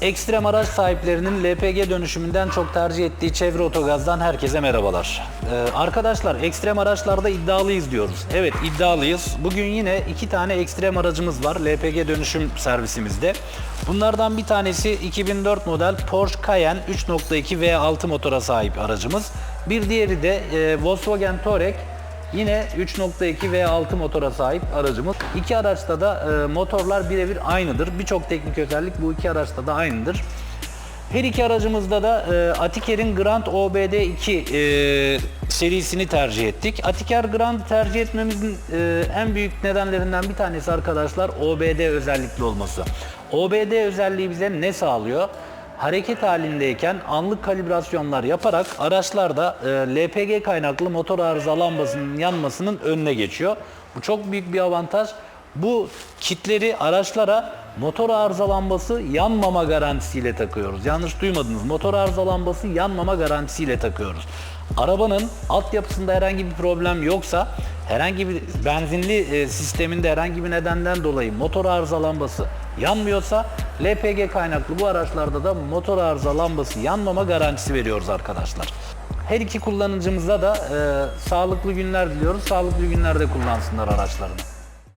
Ekstrem araç sahiplerinin LPG dönüşümünden çok tercih ettiği Çevre Otogaz'dan herkese merhabalar. Ee, arkadaşlar ekstrem araçlarda iddialıyız diyoruz. Evet iddialıyız. Bugün yine iki tane ekstrem aracımız var LPG dönüşüm servisimizde. Bunlardan bir tanesi 2004 model Porsche Cayenne 3.2 V6 motora sahip aracımız. Bir diğeri de e, Volkswagen Touareg Yine 3.2 V6 motora sahip aracımız. İki araçta da e, motorlar birebir aynıdır. Birçok teknik özellik bu iki araçta da aynıdır. Her iki aracımızda da e, Atiker'in Grand OBD2 e, serisini tercih ettik. Atiker Grand tercih etmemizin e, en büyük nedenlerinden bir tanesi arkadaşlar OBD özellikli olması. OBD özelliği bize ne sağlıyor? Hareket halindeyken anlık kalibrasyonlar yaparak araçlarda e, LPG kaynaklı motor arıza lambasının yanmasının önüne geçiyor. Bu çok büyük bir avantaj. Bu kitleri araçlara motor arıza lambası yanmama garantisiyle takıyoruz. Yanlış duymadınız. Motor arıza lambası yanmama garantisiyle takıyoruz. Arabanın altyapısında herhangi bir problem yoksa herhangi bir benzinli e, sisteminde herhangi bir nedenden dolayı motor arıza lambası yanmıyorsa LPG kaynaklı bu araçlarda da motor arıza lambası yanmama garantisi veriyoruz arkadaşlar. Her iki kullanıcımıza da e, sağlıklı günler diliyoruz. Sağlıklı günlerde kullansınlar araçlarını.